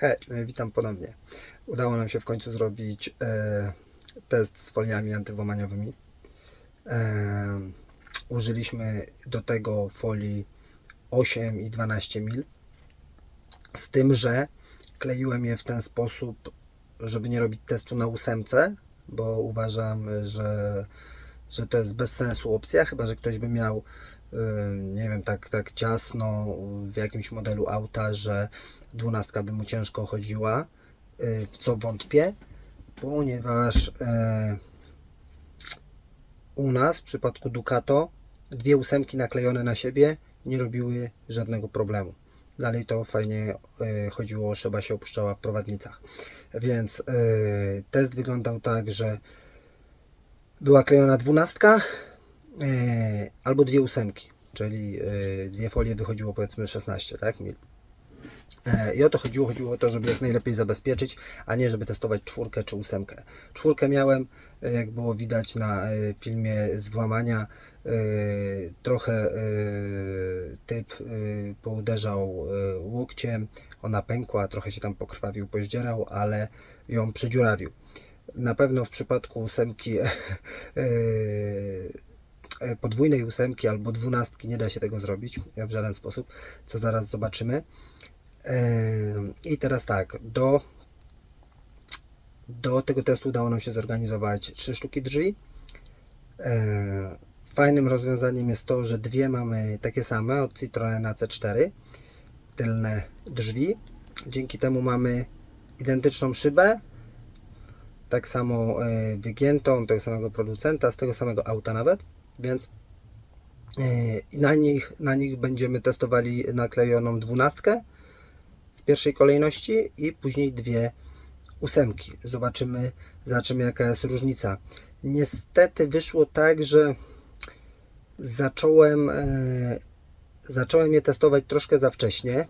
Hej, e, witam ponownie. Udało nam się w końcu zrobić e, test z foliami antywomaniowymi. E, użyliśmy do tego folii 8 i 12 mil. Z tym, że kleiłem je w ten sposób, żeby nie robić testu na ósemce, bo uważam, że, że to jest bez sensu opcja, chyba że ktoś by miał nie wiem, tak, tak ciasno w jakimś modelu auta, że dwunastka by mu ciężko chodziła, w co wątpię, ponieważ u nas w przypadku Ducato dwie ósemki naklejone na siebie nie robiły żadnego problemu. Dalej to fajnie y, chodziło, szyba się opuszczała w prowadnicach. Więc y, test wyglądał tak, że była klejona dwunastka albo dwie ósemki, czyli y, dwie folie wychodziło powiedzmy 16, tak? E, I o to chodziło, chodziło o to, żeby jak najlepiej zabezpieczyć, a nie żeby testować czwórkę czy ósemkę. Czwórkę miałem, e, jak było widać na e, filmie z włamania, e, trochę e, typ e, pouderzał e, łokciem, ona pękła, trochę się tam pokrwawił, poździerał, ale ją przedziurawił. Na pewno w przypadku ósemki e, e, podwójnej ósemki albo dwunastki nie da się tego zrobić w żaden sposób, co zaraz zobaczymy. Em, I teraz tak, do, do tego testu udało nam się zorganizować trzy sztuki drzwi. Fajnym rozwiązaniem jest to, że dwie mamy takie same od Citroena C4, tylne drzwi. Dzięki temu mamy identyczną szybę, tak samo e, wygiętą, tego samego producenta, z tego samego auta nawet, więc e, na nich, na nich będziemy testowali naklejoną dwunastkę w pierwszej kolejności i później dwie ósemki. Zobaczymy, zobaczymy jaka jest różnica. Niestety wyszło tak, że zacząłem, e, zacząłem je testować troszkę za wcześnie.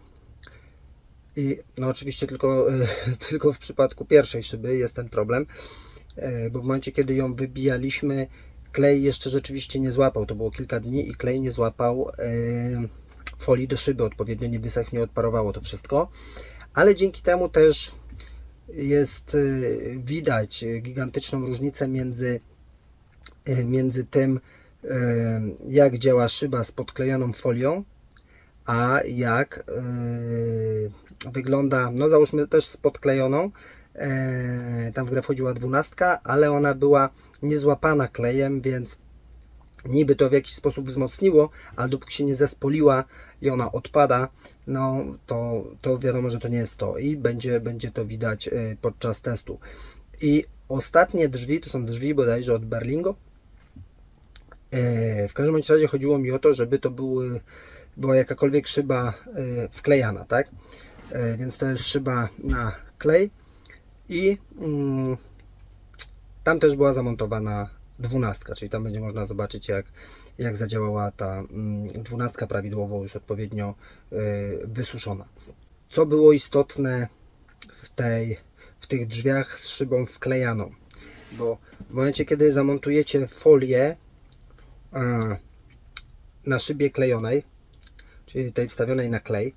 I no oczywiście tylko, e, tylko w przypadku pierwszej szyby jest ten problem, bo w momencie kiedy ją wybijaliśmy, klej jeszcze rzeczywiście nie złapał. To było kilka dni i klej nie złapał e, folii do szyby odpowiednio, nie wysechł, nie odparowało to wszystko. Ale dzięki temu też jest e, widać gigantyczną różnicę między, e, między tym, jak działa szyba z podklejoną folią, a jak wygląda, no załóżmy też z podklejoną, tam w grę wchodziła dwunastka, ale ona była niezłapana klejem, więc niby to w jakiś sposób wzmocniło, ale dopóki się nie zespoliła i ona odpada, no to, to wiadomo, że to nie jest to i będzie, będzie to widać e, podczas testu. I ostatnie drzwi, to są drzwi bodajże od Berlingo. E, W każdym razie chodziło mi o to, żeby to były, była jakakolwiek szyba e, wklejana, tak? E, Więc to jest szyba na klej i mm, tam też była zamontowana dwunastka, czyli tam będzie można zobaczyć jak, jak zadziałała ta mm, dwunastka prawidłowo już odpowiednio y, wysuszona. Co było istotne w, tej, w tych drzwiach z szybą wklejaną? Bo w momencie kiedy zamontujecie folię na szybie klejonej, czyli tej wstawionej na klej,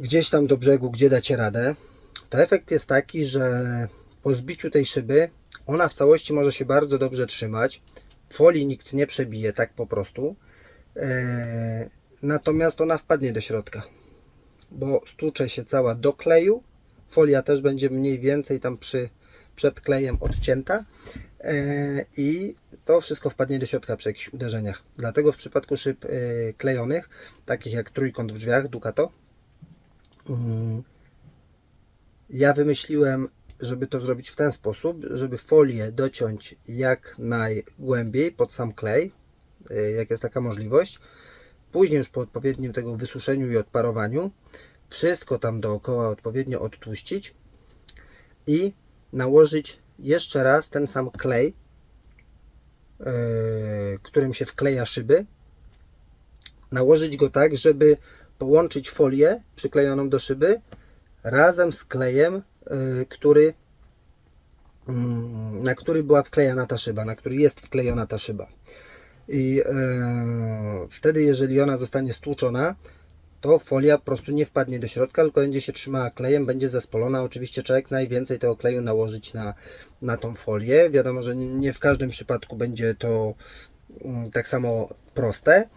gdzieś tam do brzegu, gdzie dacie radę, to efekt jest taki, że po zbiciu tej szyby ona w całości może się bardzo dobrze trzymać. Folii nikt nie przebije tak po prostu. Eee, natomiast ona wpadnie do środka, bo stłucze się cała do kleju. Folia też będzie mniej więcej tam przy, przed klejem odcięta. Eee, I to wszystko wpadnie do środka przy jakichś uderzeniach. Dlatego w przypadku szyb e, klejonych, takich jak trójkąt w drzwiach Ducato, mm, ja wymyśliłem, żeby to zrobić w ten sposób, żeby folię dociąć jak najgłębiej pod sam klej, y, jak jest taka możliwość. Później już po odpowiednim tego wysuszeniu i odparowaniu wszystko tam dookoła odpowiednio odtłuścić i nałożyć jeszcze raz ten sam klej, y, którym się wkleja szyby. Nałożyć go tak, żeby połączyć folię przyklejoną do szyby razem z klejem, y, który, mm, na który była wklejana ta szyba, na który jest wklejona ta szyba. I e, wtedy, jeżeli ona zostanie stłuczona, to folia po prostu nie wpadnie do środka, tylko będzie się trzymała klejem, będzie zespolona. Oczywiście trzeba jak najwięcej tego kleju nałożyć na, na tą folię. Wiadomo, że nie w każdym przypadku będzie to mm, tak samo proste.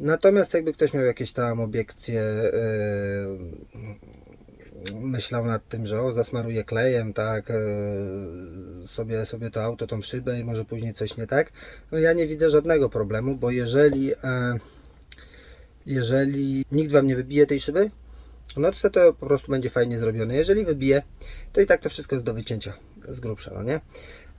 Natomiast jakby ktoś miał jakieś tam obiekcje, yy, myślał nad tym, że o, zasmaruje klejem, tak, yy, sobie, sobie to auto, tą szybę i może później coś nie tak, no ja nie widzę żadnego problemu, bo jeżeli, yy, jeżeli nikt Wam nie wybije tej szyby, no to to po prostu będzie fajnie zrobione. Jeżeli wybije, to i tak to wszystko jest do wycięcia z grubsza, no nie?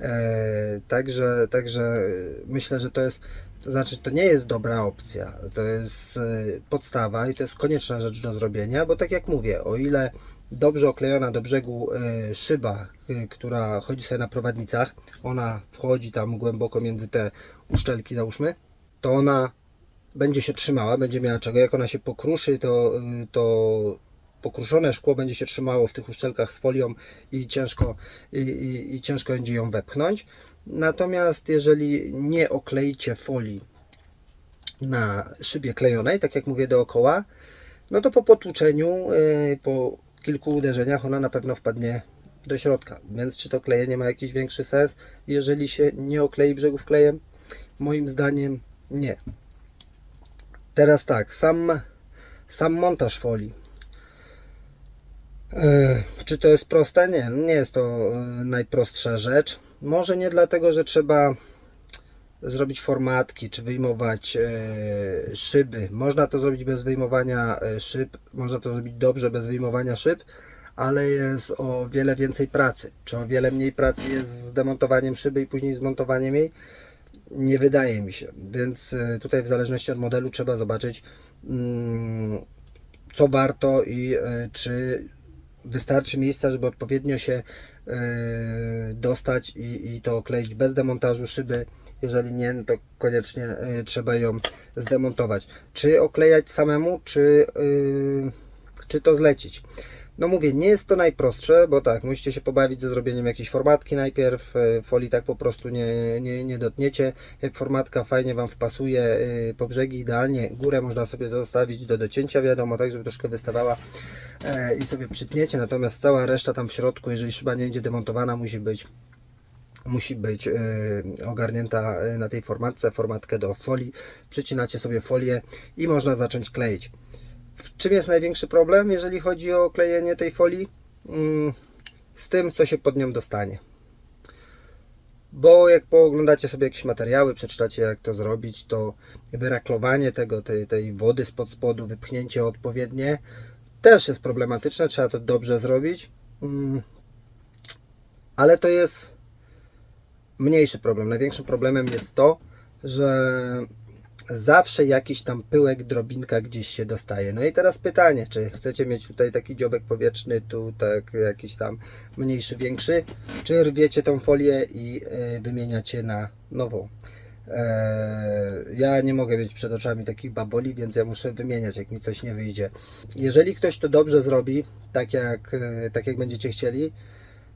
E, także, także e, myślę, że to jest, to znaczy to nie jest dobra opcja. To jest e, podstawa i to jest konieczna rzecz do zrobienia, bo tak jak mówię, o ile dobrze oklejona do brzegu szyba, która chodzi sobie na prowadnicach, ona wchodzi tam głęboko między te uszczelki, załóżmy, to ona będzie się trzymała, będzie miała czego. Jak ona się pokruszy, to, to pokruszone szkło będzie się trzymało w tych uszczelkach z folią i ciężko, i, i, i ciężko będzie ją wepchnąć. Natomiast jeżeli nie okleicie folii na szybie klejonej, tak jak mówię dookoła, no to po potłuczeniu, y, po kilku uderzeniach ona na pewno wpadnie do środka. Więc czy to klejenie ma jakiś większy sens, jeżeli się nie oklei brzegów klejem? Moim zdaniem nie. Teraz tak, sam, sam montaż folii. E, czy to jest proste? Nie, nie jest to e, najprostsza rzecz. Może nie dlatego, że trzeba zrobić formatki, czy wyjmować e, szyby. Można to zrobić bez wyjmowania szyb, można to zrobić dobrze bez wyjmowania szyb, ale jest o wiele więcej pracy. Czy o wiele mniej pracy jest z demontowaniem szyby i później zmontowaniem jej? Nie wydaje mi się. Więc tutaj w zależności od modelu trzeba zobaczyć, mm, co warto i czy wystarczy miejsca, żeby odpowiednio się e, dostać i, i to okleić bez demontażu szyby. Jeżeli nie, no to koniecznie e, trzeba ją zdemontować. Czy oklejać samemu, czy, e, czy to zlecić? No mówię, nie jest to najprostsze, bo tak, musicie się pobawić ze zrobieniem jakiejś formatki najpierw, e, folii tak po prostu nie, nie, nie dotniecie. Jak formatka fajnie Wam wpasuje e, po brzegi idealnie, górę można sobie zostawić do docięcia, wiadomo, tak, żeby troszkę wystawała e, i sobie przytniecie, natomiast cała reszta tam w środku, jeżeli szyba nie będzie demontowana, musi być musi być ogarnięta na tej formatce, formatkę do folii, przycinacie sobie folię i można zacząć kleić. W czym jest największy problem, jeżeli chodzi o klejenie tej folii? Mm, Z tym, co się pod nią dostanie. Bo jak pooglądacie sobie jakieś materiały, przeczytacie jak to zrobić, to wyraklowanie tego, tej, tej wody spod spodu, wypchnięcie odpowiednie, też jest problematyczne, trzeba to dobrze zrobić. Mm, Ale to jest mniejszy problem. Największym problemem jest to, że zawsze jakiś tam pyłek, drobinka gdzieś się dostaje. No i teraz pytanie, czy chcecie mieć tutaj taki dziobek powietrzny, tu tak jakiś tam mniejszy, większy, czy rwiecie tą folię i y, wymieniacie na nową. Eee, Ja nie mogę mieć przed oczami takich baboli, więc ja muszę wymieniać, jak mi coś nie wyjdzie. Jeżeli ktoś to dobrze zrobi, tak jak, e, tak jak będziecie chcieli,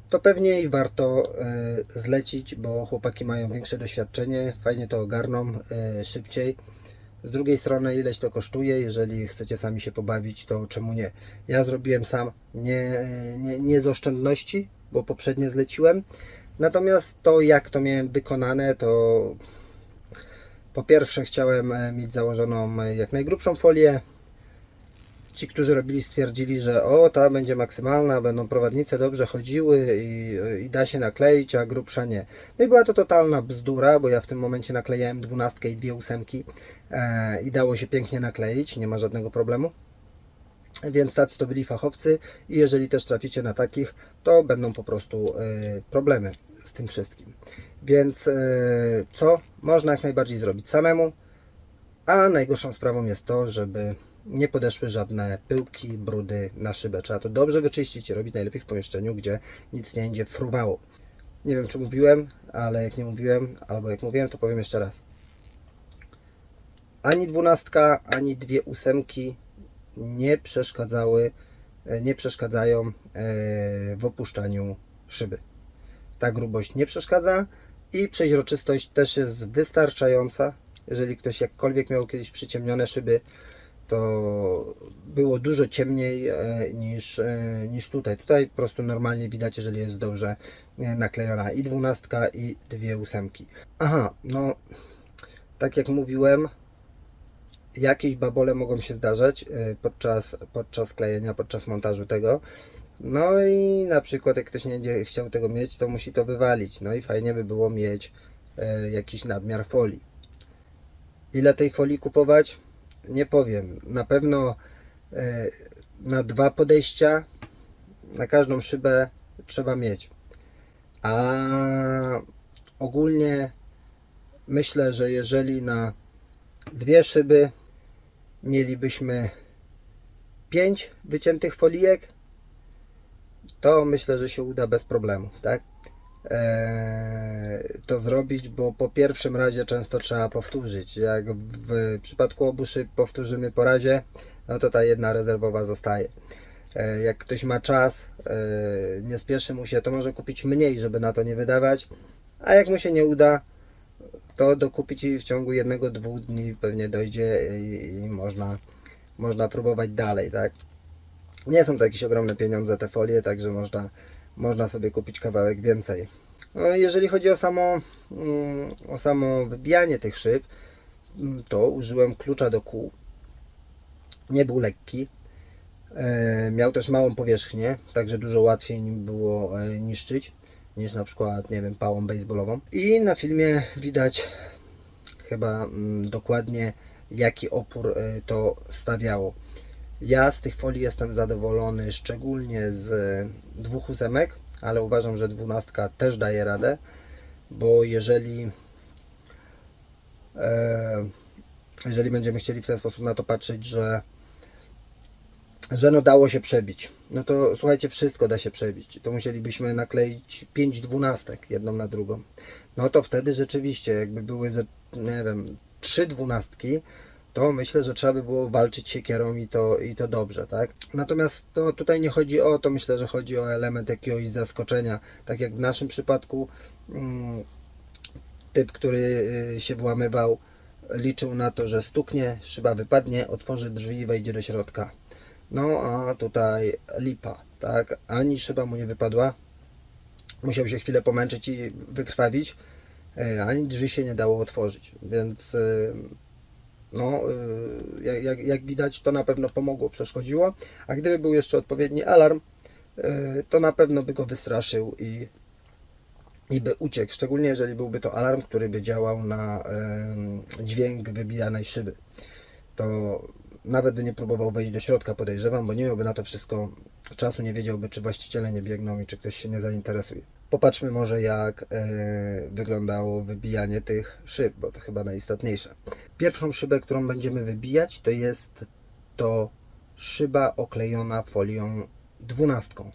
to pewnie i warto e, zlecić, bo chłopaki mają większe doświadczenie, fajnie to ogarną e, szybciej. Z drugiej strony, ileś to kosztuje, jeżeli chcecie sami się pobawić, to czemu nie? Ja zrobiłem sam, nie, nie, nie z oszczędności, bo poprzednie zleciłem. Natomiast to, jak to miałem wykonane, to po pierwsze chciałem e, mieć założoną jak najgrubszą folię, ci, którzy robili, stwierdzili, że o, ta będzie maksymalna, będą prowadnice dobrze chodziły i, i da się nakleić, a grubsza nie. No i była to totalna bzdura, bo ja w tym momencie naklejałem dwunastkę i dwie ósemki e, i dało się pięknie nakleić, nie ma żadnego problemu. Więc tacy to byli fachowcy i jeżeli też traficie na takich, to będą po prostu e, problemy z tym wszystkim. Więc e, co można jak najbardziej zrobić samemu, a najgorszą sprawą jest to, żeby nie podeszły żadne pyłki, brudy na szybę. Trzeba to dobrze wyczyścić i robić najlepiej w pomieszczeniu, gdzie nic nie będzie fruwało. Nie wiem, czy mówiłem, ale jak nie mówiłem, albo jak mówiłem, to powiem jeszcze raz. Ani dwunastka, ani dwie ósemki nie przeszkadzały, e, nie przeszkadzają e, w opuszczaniu szyby. Ta grubość nie przeszkadza i przeźroczystość też jest wystarczająca. Jeżeli ktoś jakkolwiek miał kiedyś przyciemnione szyby, to było dużo ciemniej e, niż, e, niż tutaj. Tutaj po prostu normalnie widać, jeżeli jest dobrze e, naklejona i dwunastka i dwie ósemki. Aha, no tak jak mówiłem, jakieś babole mogą się zdarzać podczas, podczas klejenia, podczas montażu tego. No i na przykład jak ktoś nie chciał tego mieć, to musi to wywalić. No i fajnie by było mieć jakiś nadmiar folii. Ile tej folii kupować? Nie powiem. Na pewno e, na dwa podejścia na każdą szybę trzeba mieć. A ogólnie myślę, że jeżeli na dwie szyby mielibyśmy pięć wyciętych folijek, to myślę, że się uda bez problemu, tak? Eee, to zrobić, bo po pierwszym razie często trzeba powtórzyć. Jak w przypadku obu szyb powtórzymy po razie, no to ta jedna rezerwowa zostaje. Eee, jak ktoś ma czas, eee, nie spieszy mu się, to może kupić mniej, żeby na to nie wydawać, a jak mu się nie uda, to dokupić i w ciągu jednego, dwóch dni pewnie dojdzie i, i można, można próbować dalej, tak? Nie są to jakieś ogromne pieniądze te folie, także można, można sobie kupić kawałek więcej. No, jeżeli chodzi o samo, mm, o samo wybijanie tych szyb, mm, to użyłem klucza do kół. Nie był lekki. E, miał też małą powierzchnię, także dużo łatwiej nim było e, niszczyć niż na przykład, nie wiem, pałą baseballową. I na filmie widać chyba mm, dokładnie jaki opór e, to stawiało. Ja z tych folii jestem zadowolony, szczególnie z dwóch ósemek, ale uważam, że dwunastka też daje radę, bo jeżeli e, jeżeli będziemy chcieli w ten sposób na to patrzeć, że że no dało się przebić. No to słuchajcie, wszystko da się przebić. To musielibyśmy nakleić 5 dwunastek jedną na drugą. No to wtedy rzeczywiście, jakby były, nie wiem, trzy dwunastki, to myślę, że trzeba by było walczyć siekierą i to, i to dobrze, tak? Natomiast no, tutaj nie chodzi o to, myślę, że chodzi o element jakiegoś zaskoczenia. Tak jak w naszym przypadku mm, typ, który y, się włamywał, liczył na to, że stuknie, szyba wypadnie, otworzy drzwi i wejdzie do środka. No a tutaj lipa, tak? Ani szyba mu nie wypadła. Musiał się chwilę pomęczyć i wykrwawić, e, ani drzwi się nie dało otworzyć. Więc e, no, e, jak, jak, jak widać, to na pewno pomogło, przeszkodziło. A gdyby był jeszcze odpowiedni alarm, to na pewno by go wystraszył i, i by uciekł. Szczególnie jeżeli byłby to alarm, który by działał na dźwięk wybijanej szyby. To nawet by nie próbował wejść do środka, podejrzewam, bo nie miałby na to wszystko czasu, nie wiedziałby, czy właściciele nie biegną i czy ktoś się nie zainteresuje. Popatrzmy może, jak e, wyglądało wybijanie tych szyb, bo to chyba najistotniejsze. Pierwszą szybę, którą będziemy wybijać, to jest to szyba oklejona folią dwunastką.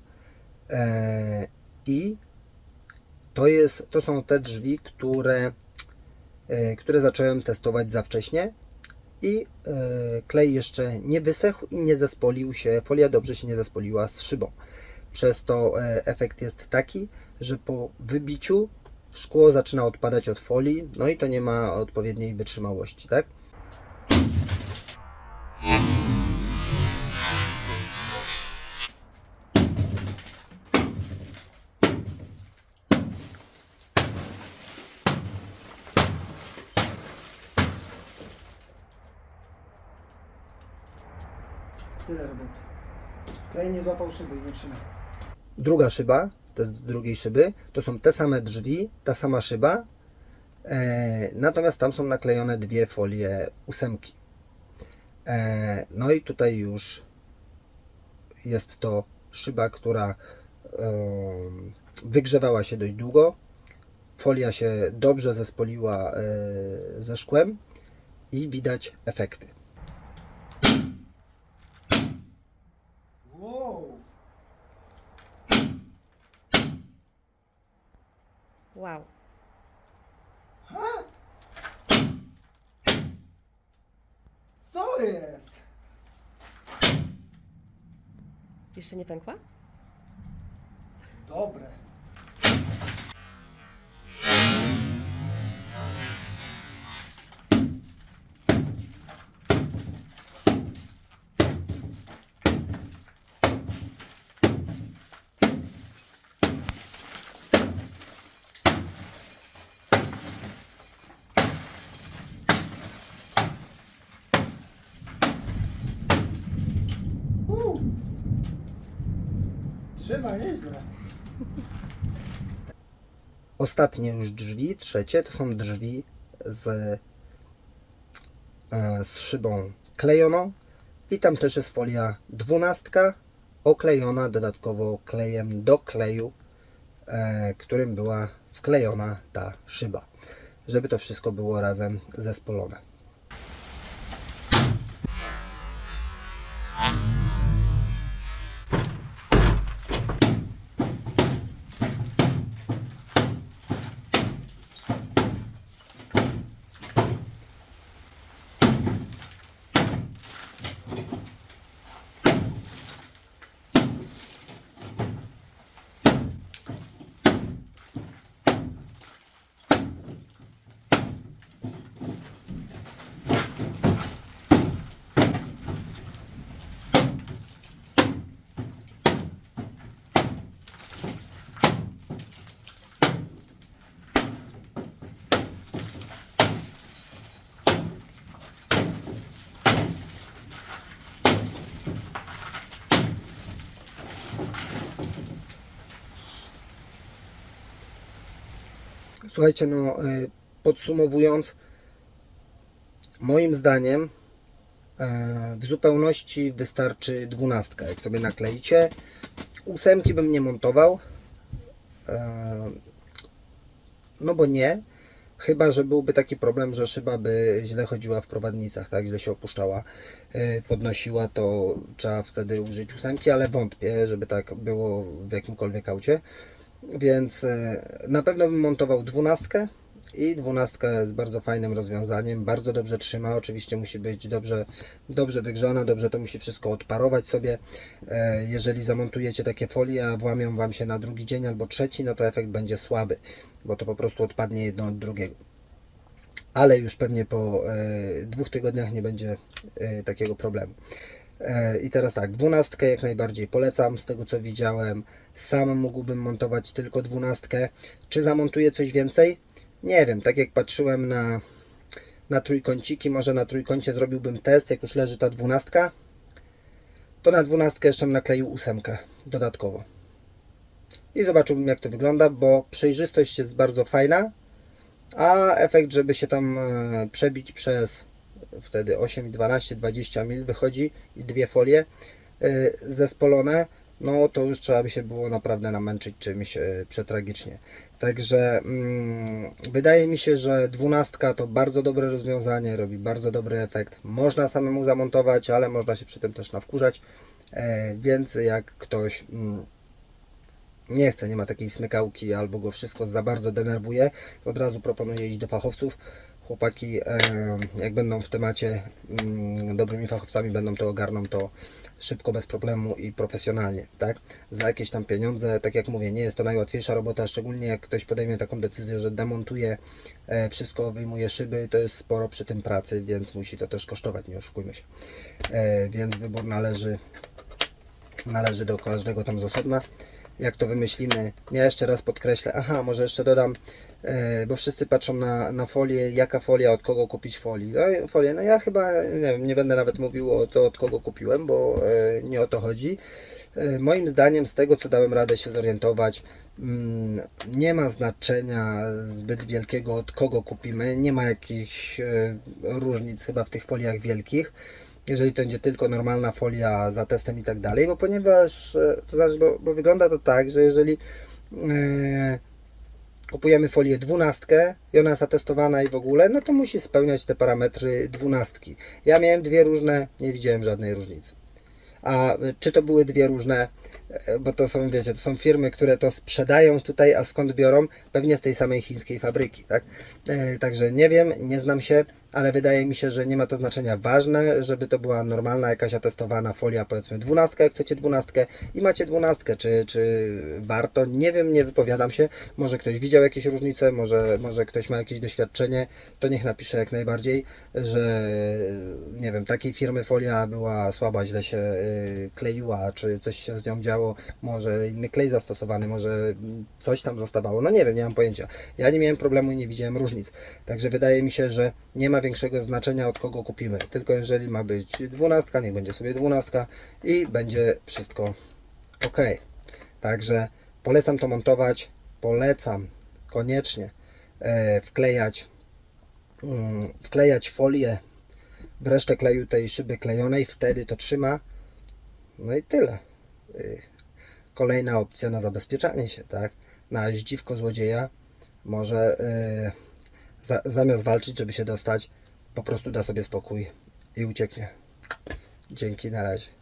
E, I to, jest, to są te drzwi, które, e, które zacząłem testować za wcześnie i e, klej jeszcze nie wysechł i nie zespolił się, folia dobrze się nie zespoliła z szybą. Przez to e, efekt jest taki, że po wybiciu szkło zaczyna odpadać od folii, no i to nie ma odpowiedniej wytrzymałości, tak? Złapał i nie trzyma. Druga szyba, to jest drugiej szyby, to są te same drzwi, ta sama szyba, e, natomiast tam są naklejone dwie folie ósemki. E, no i tutaj już jest to szyba, która e, wygrzewała się dość długo. Folia się dobrze zespoliła e, ze szkłem i widać efekty. Wow! Wow. Co jest? Jeszcze nie Trzyma nieźle. Ostatnie już drzwi, trzecie, to są drzwi z, e, z szybą klejoną i tam też jest folia dwunastka oklejona dodatkowo klejem do kleju, e, którym była wklejona ta szyba, żeby to wszystko było razem zespolone. Słuchajcie, no y, podsumowując, moim zdaniem e, w zupełności wystarczy dwunastka. Jak sobie nakleicie, ósemki bym nie montował, e, no bo nie. Chyba, że byłby taki problem, że szyba by źle chodziła w prowadnicach, tak, źle się opuszczała, e, podnosiła, to trzeba wtedy użyć ósemki, ale wątpię, żeby tak było w jakimkolwiek aucie. Więc e, na pewno bym montował dwunastkę i dwunastka jest bardzo fajnym rozwiązaniem, bardzo dobrze trzyma, oczywiście musi być dobrze, dobrze wygrzana, dobrze to musi wszystko odparować sobie. E, Jeżeli zamontujecie takie folie, a włamią Wam się na drugi dzień albo trzeci, no to efekt będzie słaby, bo to po prostu odpadnie jedno od drugiego. Ale już pewnie po e, dwóch tygodniach nie będzie takiego problemu. E, I teraz tak, dwunastkę jak najbardziej polecam, z tego co widziałem. Sam mógłbym montować tylko dwunastkę. Czy zamontuję coś więcej? Nie wiem, tak jak patrzyłem na, na trójkąciki, może na trójkącie zrobiłbym test, jak już leży ta dwunastka, to na dwunastkę jeszcze bym nakleił ósemkę dodatkowo. I zobaczyłbym jak to wygląda, bo przejrzystość jest bardzo fajna, a efekt, żeby się tam e, przebić przez wtedy 8, 12, 20 mil wychodzi i dwie folie y, zespolone, no to już trzeba by się było naprawdę namęczyć czymś y, przetragicznie. Także mm, wydaje mi się, że dwunastka to bardzo dobre rozwiązanie, robi bardzo dobry efekt. Można samemu zamontować, ale można się przy tym też nawkurzać, e, więc jak ktoś mm, nie chce, nie ma takiej smykałki albo go wszystko za bardzo denerwuje, od razu proponuję iść do fachowców. Chłopaki, jak będą w temacie mm, dobrymi fachowcami, będą to ogarną to szybko, bez problemu i profesjonalnie, tak? Za jakieś tam pieniądze, tak jak mówię, nie jest to najłatwiejsza robota, szczególnie jak ktoś podejmie taką decyzję, że demontuje e, wszystko, wyjmuje szyby, to jest sporo przy tym pracy, więc musi to też kosztować, nie oszukujmy się. E, więc wybór należy, należy do każdego tam z osobna jak to wymyślimy. Ja jeszcze raz podkreślę, aha, może jeszcze dodam, e, bo wszyscy patrzą na, na folię, jaka folia, od kogo kupić folii. No, folię, no ja chyba, nie wiem, nie będę nawet mówił o to, od kogo kupiłem, bo e, nie o to chodzi. E, moim zdaniem, z tego co dałem radę się zorientować, mm, nie ma znaczenia zbyt wielkiego, od kogo kupimy. Nie ma jakichś różnic chyba w tych foliach wielkich jeżeli to będzie tylko normalna folia za testem i tak dalej, bo ponieważ, e, to znaczy, bo, bo wygląda to tak, że jeżeli e, kupujemy folię 12 i ona jest atestowana i w ogóle, no to musi spełniać te parametry 12. Ja miałem dwie różne, nie widziałem żadnej różnicy. A e, czy to były dwie różne, e, bo to są, wiecie, to są firmy, które to sprzedają tutaj, a skąd biorą? Pewnie z tej samej chińskiej fabryki, tak? E, także nie wiem, nie znam się, ale wydaje mi się, że nie ma to znaczenia. Ważne, żeby to była normalna, jakaś atestowana folia, powiedzmy 12, jak chcecie 12 i macie 12, czy, czy warto? Nie wiem, nie wypowiadam się. Może ktoś widział jakieś różnice, może, może ktoś ma jakieś doświadczenie, to niech napisze jak najbardziej, że nie wiem, takiej firmy folia była słaba, źle się y, kleiła, czy coś się z nią działo, może inny klej zastosowany, może coś tam zostawało. No nie wiem, nie mam pojęcia. Ja nie miałem problemu i nie widziałem różnic. Także wydaje mi się, że nie ma większego znaczenia od kogo kupimy. Tylko jeżeli ma być dwunastka, niech będzie sobie dwunastka i będzie wszystko ok. Także polecam to montować, polecam koniecznie e, wklejać, mm, wklejać folię w resztę kleju tej szyby klejonej, wtedy to trzyma. No i tyle. Y, Kolejna opcja na zabezpieczanie się, tak? Na dziwko złodzieja może y, za, zamiast walczyć, żeby się dostać, po prostu da sobie spokój i ucieknie. Dzięki, na razie.